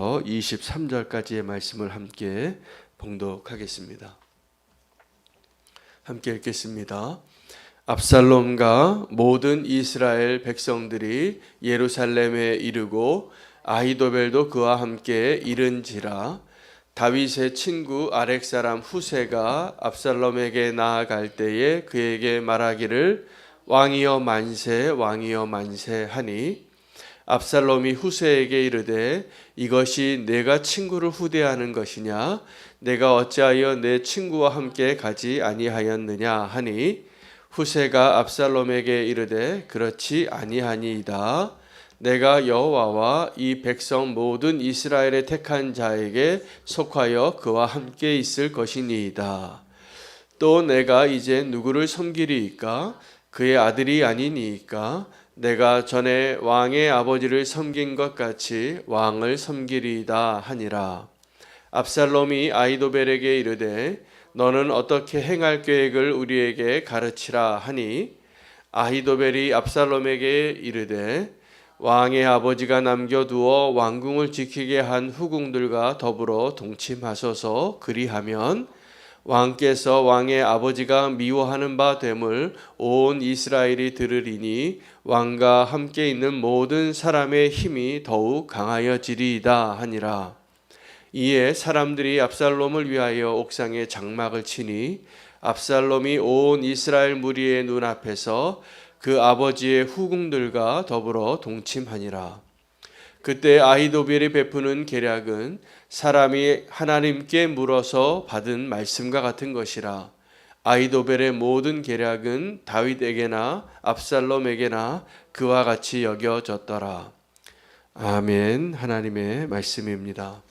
23절까지의 말씀을 함께 봉독하겠습니다. 함께 읽겠습니다. 압살롬과 모든 이스라엘 백성들이 예루살렘에 이르고 아히도벨도 그와 함께 이른지라 다윗의 친구 아렉 사람 후세가 압살롬에게 나아갈 때에 그에게 말하기를 왕이여 만세 왕이여 만세 하니 압살롬이 후세에게 이르되 이것이 내가 친구를 후대하는 것이냐? 내가 어찌하여 내 친구와 함께 가지 아니하였느냐? 하니 후세가 압살롬에게 이르되 그렇지 아니하니이다. 내가 여호와와 이 백성 모든 이스라엘의 택한 자에게 속하여 그와 함께 있을 것이니이다. 또 내가 이제 누구를 섬기리이까? 그의 아들이 아니니이까 내가 전에 왕의 아버지를 섬긴 것 같이 왕을 섬기리이다 하니라. 압살롬이 아이도벨에게 이르되 너는 어떻게 행할 계획을 우리에게 가르치라 하니 아히도벨이 압살롬에게 이르되 왕의 아버지가 남겨두어 왕궁을 지키게 한 후궁들과 더불어 동침하소서 그리하면 왕께서 왕의 아버지가 미워하는 바 됨을 온 이스라엘이 들으리니 왕과 함께 있는 모든 사람의 힘이 더욱 강하여지리이다 하니라. 이에 사람들이 압살롬을 위하여 옥상에 장막을 치니 압살롬이 온 이스라엘 무리의 눈앞에서 그 아버지의 후궁들과 더불어 동침하니라. 그때 아히도벨이 베푸는 계략은 사람이 하나님께 물어서 받은 말씀과 같은 것이라 아히도벨의 모든 계략은 다윗에게나 압살롬에게나 그와 같이 여겨졌더라. 아멘. 하나님의 말씀입니다.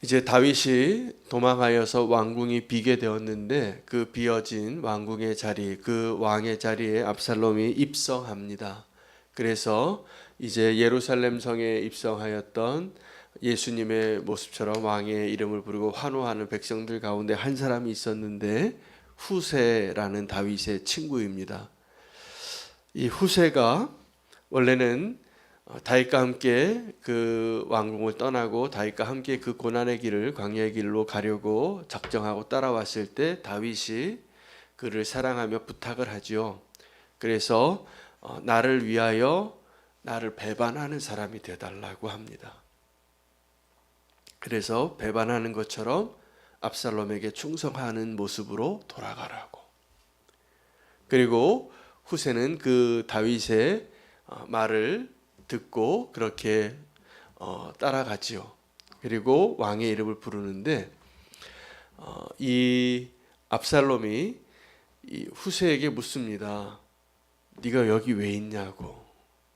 이제 다윗이 도망하여서 왕궁이 비게 되었는데 그 비어진 왕궁의 자리, 그 왕의 자리에 압살롬이 입성합니다. 그래서 이제 예루살렘 성에 입성하였던 예수님의 모습처럼 왕의 이름을 부르고 환호하는 백성들 가운데 한 사람이 있었는데 후세라는 다윗의 친구입니다. 이 후세가 원래는 다윗과 함께 그 왕궁을 떠나고 다윗과 함께 그 고난의 길을 광야의 길로 가려고 작정하고 따라왔을 때 다윗이 그를 사랑하며 부탁을 하지요. 그래서 어, 나를 위하여 나를 배반하는 사람이 되달라고 합니다. 그래서 배반하는 것처럼 압살롬에게 충성하는 모습으로 돌아가라고. 그리고 후세는 그 다윗의 어, 말을 듣고 그렇게 어, 따라가지요. 그리고 왕의 이름을 부르는데 이 압살롬이 이 후세에게 묻습니다. 네가 여기 왜 있냐고.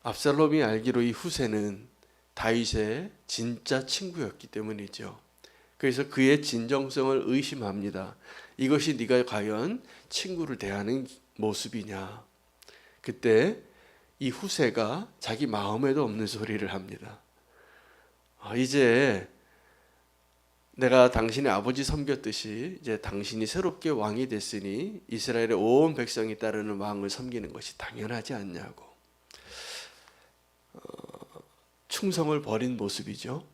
압살롬이 알기로 이 후세는 다윗의 진짜 친구였기 때문이죠. 그래서 그의 진정성을 의심합니다. 이것이 네가 과연 친구를 대하는 모습이냐? 그때 이 후세가 자기 마음에도 없는 소리를 합니다. 아, 이제 내가 당신의 아버지 섬겼듯이 이제 당신이 새롭게 왕이 됐으니 이스라엘의 온 백성이 따르는 왕을 섬기는 것이 당연하지 않냐고. 충성을 버린 모습이죠.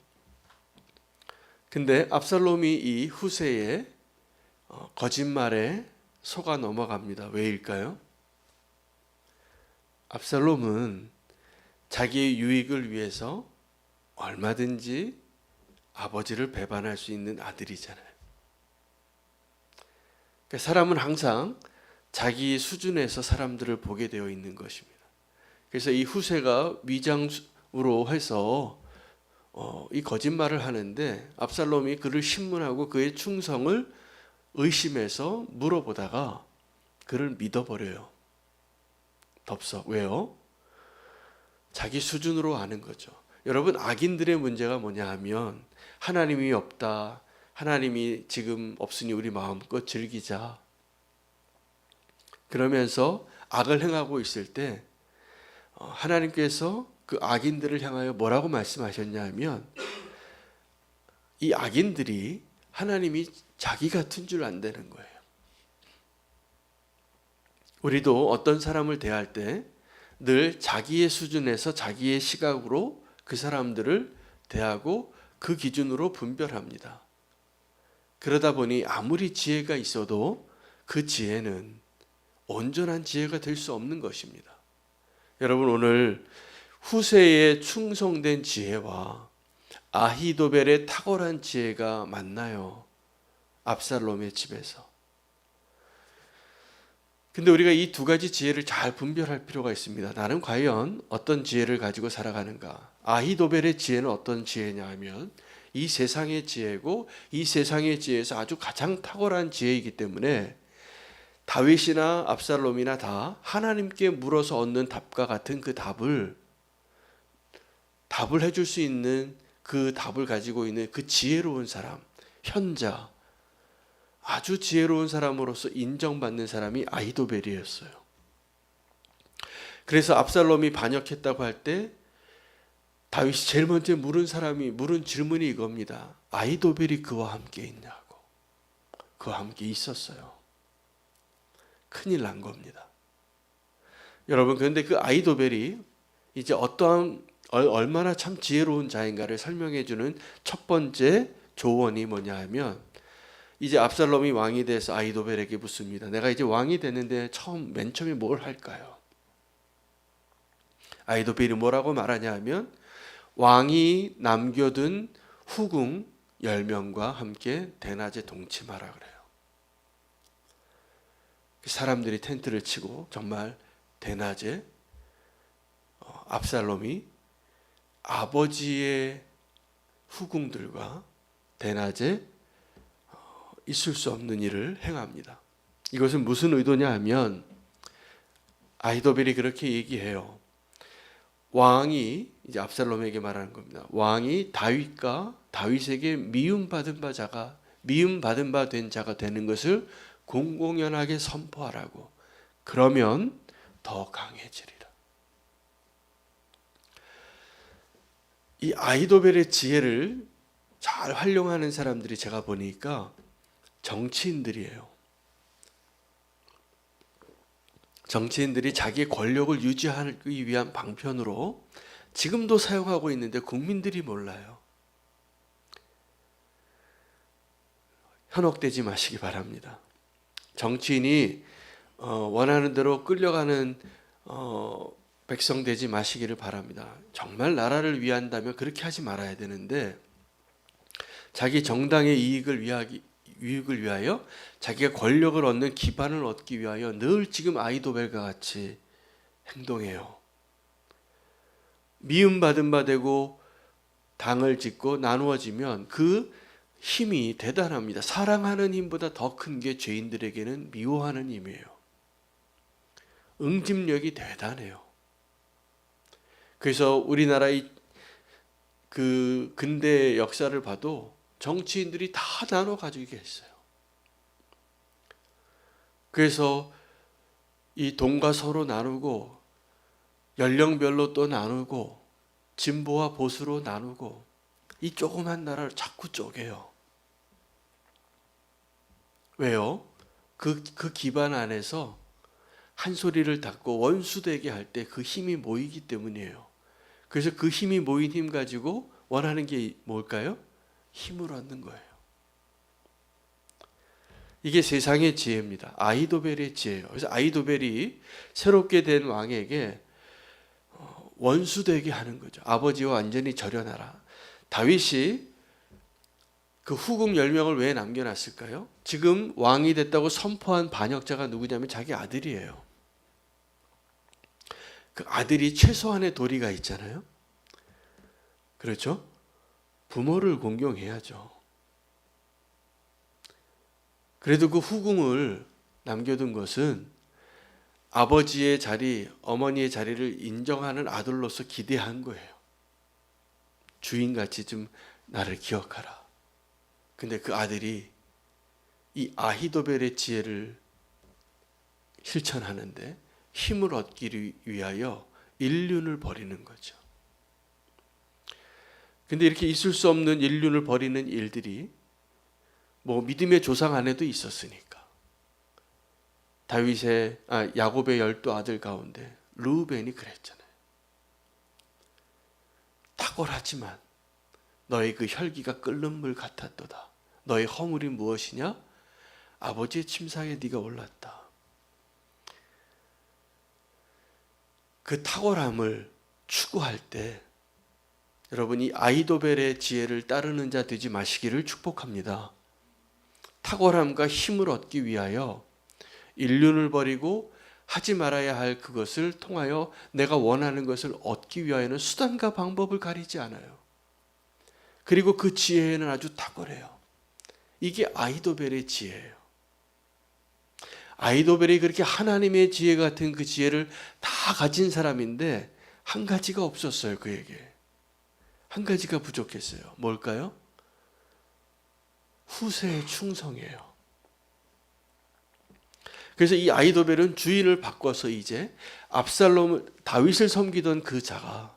근데 압살롬이 이 후세의 어, 거짓말에 속아 넘어갑니다. 왜일까요? 압살롬은 자기의 유익을 위해서 얼마든지 아버지를 배반할 수 있는 아들이잖아요. 그러니까 사람은 항상 자기 수준에서 사람들을 보게 되어 있는 것입니다. 그래서 이 후세가 위장 으로 해서 어, 이 거짓말을 하는데 압살롬이 그를 신문하고 그의 충성을 의심해서 물어보다가 그를 믿어버려요. 덥석 왜요? 자기 수준으로 아는 거죠. 여러분 악인들의 문제가 뭐냐 하면 하나님이 없다. 하나님이 지금 없으니 우리 마음껏 즐기자. 그러면서 악을 행하고 있을 때 어, 하나님께서 그 악인들을 향하여 뭐라고 말씀하셨냐면 이 악인들이 하나님이 자기 같은 줄 안다는 거예요. 우리도 어떤 사람을 대할 때 늘 자기의 수준에서 자기의 시각으로 그 사람들을 대하고 그 기준으로 분별합니다. 그러다 보니 아무리 지혜가 있어도 그 지혜는 온전한 지혜가 될 수 없는 것입니다. 여러분 오늘 후세에 충성된 지혜와 아히도벨의 탁월한 지혜가 만나요. 압살롬의 집에서. 근데 우리가 이 두 가지 지혜를 잘 분별할 필요가 있습니다. 나는 과연 어떤 지혜를 가지고 살아가는가? 아히도벨의 지혜는 어떤 지혜냐 하면 이 세상의 지혜고 이 세상의 지혜에서 아주 가장 탁월한 지혜이기 때문에 다윗이나 압살롬이나 다 하나님께 물어서 얻는 답과 같은 그 답을 답을 해줄 수 있는 그 답을 가지고 있는 그 지혜로운 사람, 현자, 아주 지혜로운 사람으로서 인정받는 사람이 아이도벨이었어요. 그래서 압살롬이 반역했다고 할 때 다윗이 제일 먼저 물은 사람이 물은 질문이 이겁니다. 아이도벨이 그와 함께 있냐고. 그와 함께 있었어요. 큰일 난 겁니다. 여러분 그런데 그 아이도벨이 이제 어떠한 얼- 얼마나 참 지혜로운 자인가를 설명해 주는 첫 번째 조언이 뭐냐 하면 이제 압살롬이 왕이 돼서 아이도벨에게 묻습니다. 내가 이제 왕이 됐는데 처음 맨 처음에 뭘 할까요? 아이도벨이 뭐라고 말하냐 하면 왕이 남겨둔 후궁 10명과 함께 대낮에 동침하라 그래요. 사람들이 텐트를 치고 정말 대낮에 어, 압살롬이 아버지의 후궁들과 대낮에 어, 있을 수 없는 일을 행합니다. 이것은 무슨 의도냐 하면 아이도벨이 그렇게 얘기해요. 왕이 이제 압살롬에게 말하는 겁니다. 왕이 다윗과 다윗에게 미움 받은 바 자가 미움 받은 바 된 자가 되는 것을 공공연하게 선포하라고. 그러면 더 강해지리라. 이 아이도벨의 지혜를 잘 활용하는 사람들이 제가 보니까 정치인들이에요. 정치인들이 자기의 권력을 유지하기 위한 방편으로 지금도 사용하고 있는데 국민들이 몰라요. 현혹되지 마시기 바랍니다. 정치인이 어, 원하는 대로 끌려가는 어, 백성 되지 마시기를 바랍니다. 정말 나라를 위한다면 그렇게 하지 말아야 되는데 자기 정당의 이익을 위하기 이익을 위하여 자기가 권력을 얻는 기반을 얻기 위하여 늘 지금 아이도벨과 같이 행동해요. 미움받은 바 되고 당을 짓고 나누어지면 그 힘이 대단합니다. 사랑하는 힘보다 더 큰 게 죄인들에게는 미워하는 힘이에요. 응집력이 대단해요. 그래서 우리나라의 그 근대 역사를 봐도 정치인들이 다 나눠 가지고 계어요 그래서 이 동과 서로 나누고 연령별로 또 나누고 진보와 보수로 나누고 이 조그만 나라를 자꾸 쪼개요. 왜요? 그, 그 기반 안에서 한 소리를 닫고 원수되게 할 때 그 힘이 모이기 때문이에요. 그래서 그 힘이 모인 힘 가지고 원하는 게 뭘까요? 힘을 얻는 거예요. 이게 세상의 지혜입니다. 아이도벨의 지혜예요. 그래서 아이도벨이 새롭게 된 왕에게 어, 원수되게 하는 거죠. 아버지와 완전히 절연하라. 다윗이 그 후궁 10명을 왜 남겨놨을까요? 지금 왕이 됐다고 선포한 반역자가 누구냐면 자기 아들이에요. 그 아들이 최소한의 도리가 있잖아요. 그렇죠? 부모를 공경해야죠. 그래도 그 후궁을 남겨둔 것은 아버지의 자리, 어머니의 자리를 인정하는 아들로서 기대한 거예요. 주인같이 좀 나를 기억하라. 근데 그 아들이 이 아히도벨의 지혜를 실천하는데 힘을 얻기 위하여 인륜을 버리는 거죠. 근데 이렇게 있을 수 없는 인륜을 버리는 일들이 뭐 믿음의 조상 안에도 있었으니까. 다윗의 아 야곱의 열두 아들 가운데 루벤이 그랬잖아요. 탁월하지만 너의 그 혈기가 끓는 물 같았도다. 너의 허물이 무엇이냐? 아버지의 침상에 네가 올랐다. 그 탁월함을 추구할 때 여러분이 아이도벨의 지혜를 따르는 자 되지 마시기를 축복합니다. 탁월함과 힘을 얻기 위하여 인륜을 버리고 하지 말아야 할 그것을 통하여 내가 원하는 것을 얻기 위하여는 수단과 방법을 가리지 않아요. 그리고 그 지혜는 아주 탁월해요. 이게 아이도벨의 지혜예요. 아이도벨이 그렇게 하나님의 지혜 같은 그 지혜를 다 가진 사람인데 한 가지가 없었어요, 그에게. 한 가지가 부족했어요. 뭘까요? 후세의 충성이에요. 그래서 이 아이도벨은 주인을 바꿔서 이제 압살롬 다윗을 섬기던 그 자가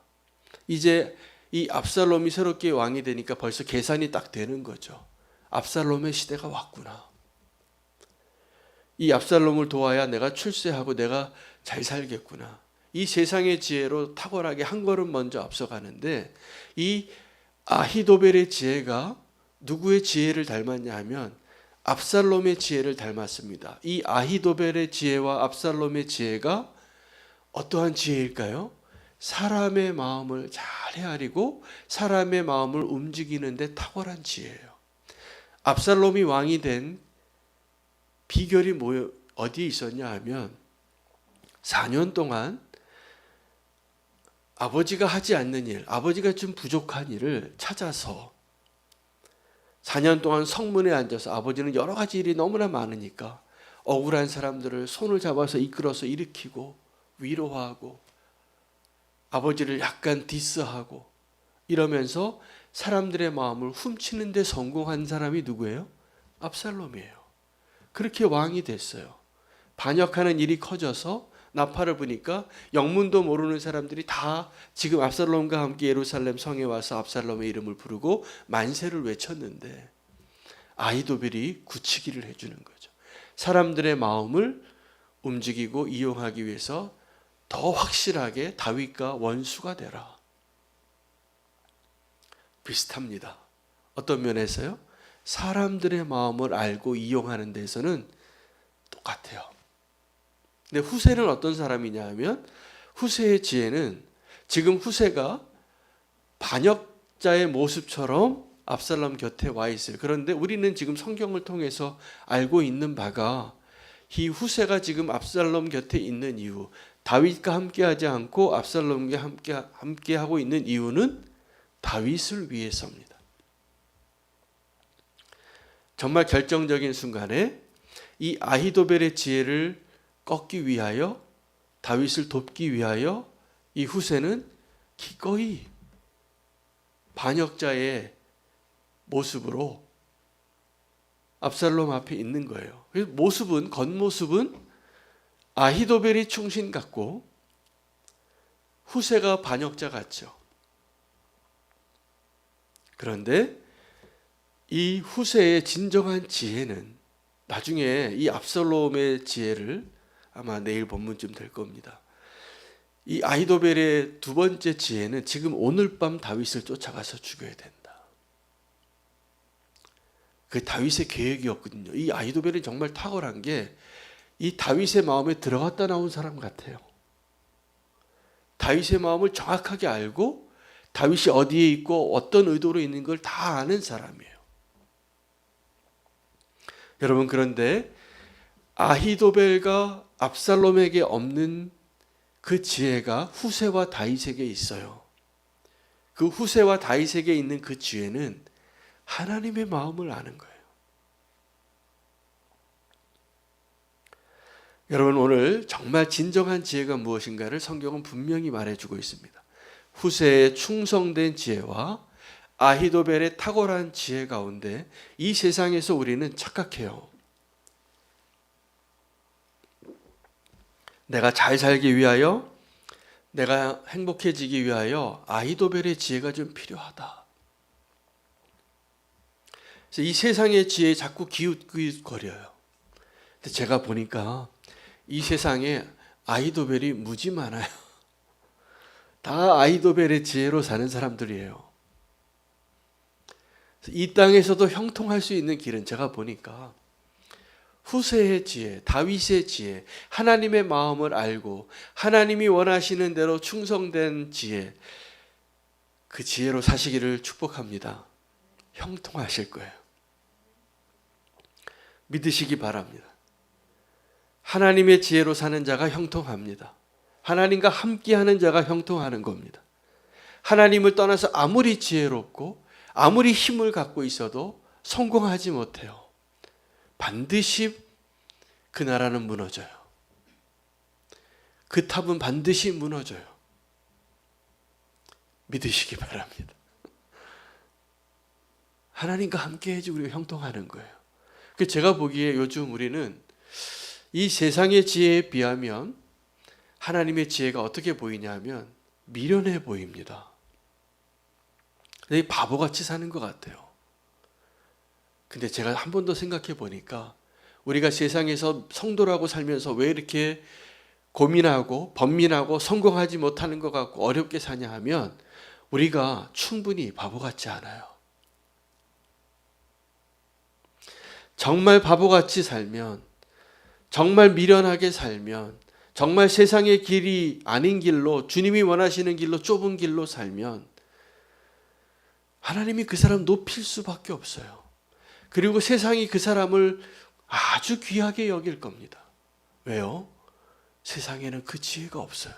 이제 이 압살롬이 새롭게 왕이 되니까 벌써 계산이 딱 되는 거죠. 압살롬의 시대가 왔구나. 이 압살롬을 도와야 내가 출세하고 내가 잘 살겠구나. 이 세상의 지혜로 탁월하게 한 걸음 먼저 앞서가는데 이 아히도벨의 지혜가 누구의 지혜를 닮았냐 하면 압살롬의 지혜를 닮았습니다. 이 아히도벨의 지혜와 압살롬의 지혜가 어떠한 지혜일까요? 사람의 마음을 잘 헤아리고 사람의 마음을 움직이는데 탁월한 지혜예요. 압살롬이 왕이 된 비결이 뭐 어디에 있었냐 하면 4년 동안 아버지가 하지 않는 일, 아버지가 좀 부족한 일을 찾아서 4년 동안 성문에 앉아서 아버지는 여러 가지 일이 너무나 많으니까 억울한 사람들을 손을 잡아서 이끌어서 일으키고 위로하고 아버지를 약간 디스하고 이러면서 사람들의 마음을 훔치는 데 성공한 사람이 누구예요? 압살롬이에요. 그렇게 왕이 됐어요. 반역하는 일이 커져서 나팔을 부니까 영문도 모르는 사람들이 다 지금 압살롬과 함께 예루살렘 성에 와서 압살롬의 이름을 부르고 만세를 외쳤는데 아이도벨이 굳히기를 해주는 거죠. 사람들의 마음을 움직이고 이용하기 위해서 더 확실하게 다윗과 원수가 되라. 비슷합니다. 어떤 면에서요? 사람들의 마음을 알고 이용하는 데서는 똑같아요. 근데 후세는 어떤 사람이냐 하면 후세의 지혜는 지금 후세가 반역자의 모습처럼 압살롬 곁에 와 있어요. 그런데 우리는 지금 성경을 통해서 알고 있는 바가 이 후세가 지금 압살롬 곁에 있는 이유, 다윗과 함께하지 않고 압살롬과 함께 함께 하고 있는 이유는 다윗을 위해서입니다. 정말 결정적인 순간에 이 아히도벨의 지혜를 꺾기 위하여 다윗을 돕기 위하여 이 후세는 기꺼이 반역자의 모습으로 압살롬 앞에 있는 거예요. 모습은 겉모습은 아히도벨이 충신 같고 후세가 반역자 같죠. 그런데 이 후세의 진정한 지혜는 나중에 이 압살롬의 지혜를 아마 내일 본문쯤 될 겁니다. 이 아이도벨의 두 번째 지혜는 지금 오늘 밤 다윗을 쫓아가서 죽여야 된다. 그 다윗의 계획이었거든요. 이 아이도벨이 정말 탁월한 게 이 다윗의 마음에 들어갔다 나온 사람 같아요. 다윗의 마음을 정확하게 알고 다윗이 어디에 있고 어떤 의도로 있는 걸 다 아는 사람이에요. 여러분 그런데 아히도벨과 압살롬에게 없는 그 지혜가 후세와 다윗에게 있어요. 그 후세와 다윗에게 있는 그 지혜는 하나님의 마음을 아는 거예요. 여러분 오늘 정말 진정한 지혜가 무엇인가를 성경은 분명히 말해주고 있습니다. 후세의 충성된 지혜와 아히도벨의 탁월한 지혜 가운데 이 세상에서 우리는 착각해요. 내가 잘 살기 위하여 내가 행복해지기 위하여 아히도벨의 지혜가 좀 필요하다. 이 세상의 지혜에 자꾸 기웃기웃거려요. 근데 제가 보니까 이 세상에 아이도벨이 무지 많아요. 다 아이도벨의 지혜로 사는 사람들이에요. 이 땅에서도 형통할 수 있는 길은 제가 보니까 후세의 지혜, 다윗의 지혜, 하나님의 마음을 알고 하나님이 원하시는 대로 충성된 지혜, 그 지혜로 사시기를 축복합니다. 형통하실 거예요. 믿으시기 바랍니다. 하나님의 지혜로 사는 자가 형통합니다. 하나님과 함께하는 자가 형통하는 겁니다. 하나님을 떠나서 아무리 지혜롭고 아무리 힘을 갖고 있어도 성공하지 못해요. 반드시 그 나라는 무너져요. 그 탑은 반드시 무너져요. 믿으시기 바랍니다. 하나님과 함께 해지 우리가 형통하는 거예요. 그 제가 보기에 요즘 우리는 이 세상의 지혜에 비하면 하나님의 지혜가 어떻게 보이냐 하면 미련해 보입니다. 근데 바보같이 사는 것 같아요. 근데 제가 한 번 더 생각해 보니까 우리가 세상에서 성도라고 살면서 왜 이렇게 고민하고 번민하고 성공하지 못하는 것 같고 어렵게 사냐 하면 우리가 충분히 바보 같지 않아요. 정말 바보같이 살면 정말 미련하게 살면 정말 세상의 길이 아닌 길로 주님이 원하시는 길로 좁은 길로 살면 하나님이 그 사람 높일 수밖에 없어요. 그리고 세상이 그 사람을 아주 귀하게 여길 겁니다. 왜요? 세상에는 그 지혜가 없어요.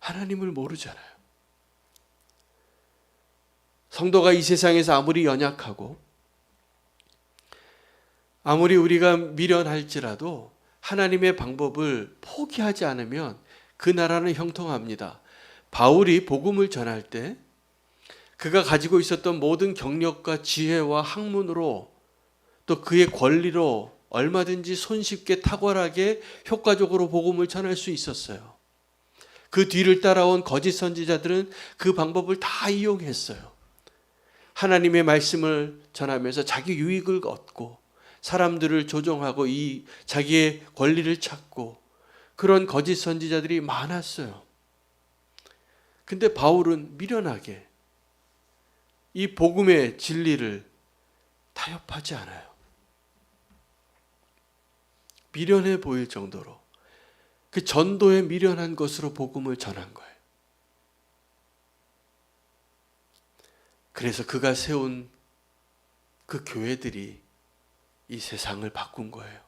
하나님을 모르잖아요. 성도가 이 세상에서 아무리 연약하고 아무리 우리가 미련할지라도 하나님의 방법을 포기하지 않으면 그 나라는 형통합니다. 바울이 복음을 전할 때 그가 가지고 있었던 모든 경력과 지혜와 학문으로 또 그의 권리로 얼마든지 손쉽게 탁월하게 효과적으로 복음을 전할 수 있었어요. 그 뒤를 따라온 거짓 선지자들은 그 방법을 다 이용했어요. 하나님의 말씀을 전하면서 자기 유익을 얻고 사람들을 조종하고 이 자기의 권리를 찾고 그런 거짓 선지자들이 많았어요. 근데 바울은 미련하게 이 복음의 진리를 타협하지 않아요. 미련해 보일 정도로 그 전도에 미련한 것으로 복음을 전한 거예요. 그래서 그가 세운 그 교회들이 이 세상을 바꾼 거예요.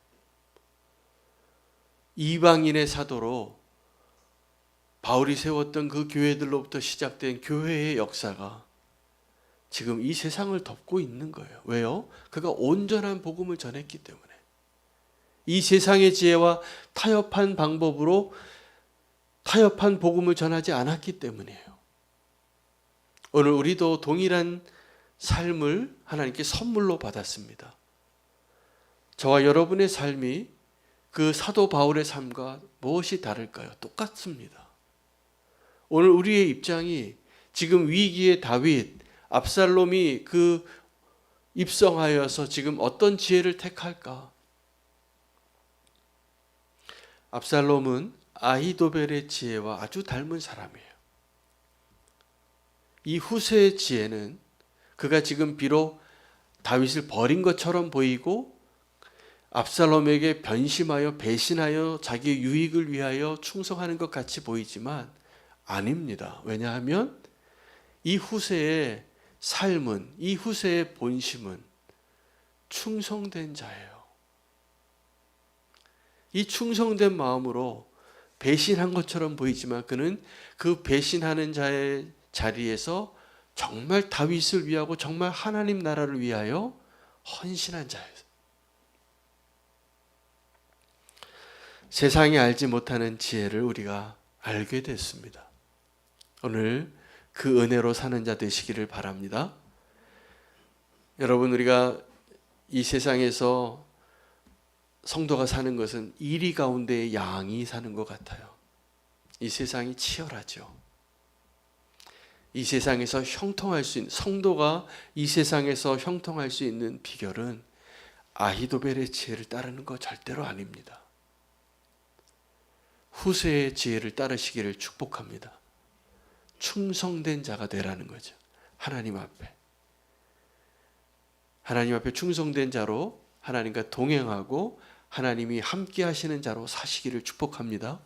이방인의 사도로 바울이 세웠던 그 교회들로부터 시작된 교회의 역사가 지금 이 세상을 덮고 있는 거예요. 왜요? 그가 온전한 복음을 전했기 때문에. 이 세상의 지혜와 타협한 방법으로 타협한 복음을 전하지 않았기 때문이에요. 오늘 우리도 동일한 삶을 하나님께 선물로 받았습니다. 저와 여러분의 삶이 그 사도 바울의 삶과 무엇이 다를까요? 똑같습니다. 오늘 우리의 입장이 지금 위기의 다윗, 압살롬이 그 입성하여서 지금 어떤 지혜를 택할까? 압살롬은 아히도벨의 지혜와 아주 닮은 사람이에요. 이 후세의 지혜는 그가 지금 비록 다윗을 버린 것처럼 보이고 압살롬에게 변심하여 배신하여 자기 유익을 위하여 충성하는 것 같이 보이지만 아닙니다. 왜냐하면 이 후세의 삶은 이 후세의 본심은 충성된 자예요. 이 충성된 마음으로 배신한 것처럼 보이지만 그는 그 배신하는 자의 자리에서 정말 다윗을 위하고 정말 하나님 나라를 위하여 헌신한 자예요. 세상이 알지 못하는 지혜를 우리가 알게 됐습니다. 오늘 그 은혜로 사는 자 되시기를 바랍니다. 여러분, 우리가 이 세상에서 성도가 사는 것은 이리 가운데 양이 사는 것 같아요. 이 세상이 치열하죠. 이 세상에서 형통할 수 있는 성도가 이 세상에서 형통할 수 있는 비결은 아히도벨의 지혜를 따르는 것 절대로 아닙니다. 후세의 지혜를 따르시기를 축복합니다. 충성된 자가 되라는 거죠. 하나님 앞에. 하나님 앞에 충성된 자로 하나님과 동행하고 하나님이 함께 하시는 자로 사시기를 축복합니다.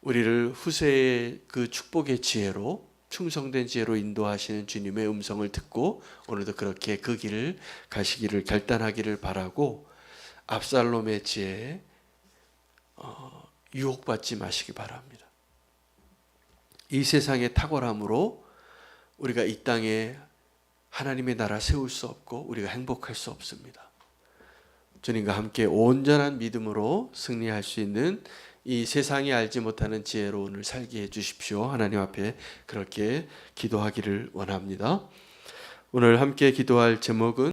우리를 후세의 그 축복의 지혜로 충성된 지혜로 인도하시는 주님의 음성을 듣고 오늘도 그렇게 그 길을 가시기를 결단하기를 바라고 압살롬의 지혜에 어, 유혹받지 마시기 바랍니다. 이 세상의 탁월함으로 우리가 이 땅에 하나님의 나라 세울 수 없고 우리가 행복할 수 없습니다. 주님과 함께 온전한 믿음으로 승리할 수 있는 이 세상이 알지 못하는 지혜로 오늘 살게 해 주십시오. 하나님 앞에 그렇게 기도하기를 원합니다. 오늘 함께 기도할 제목은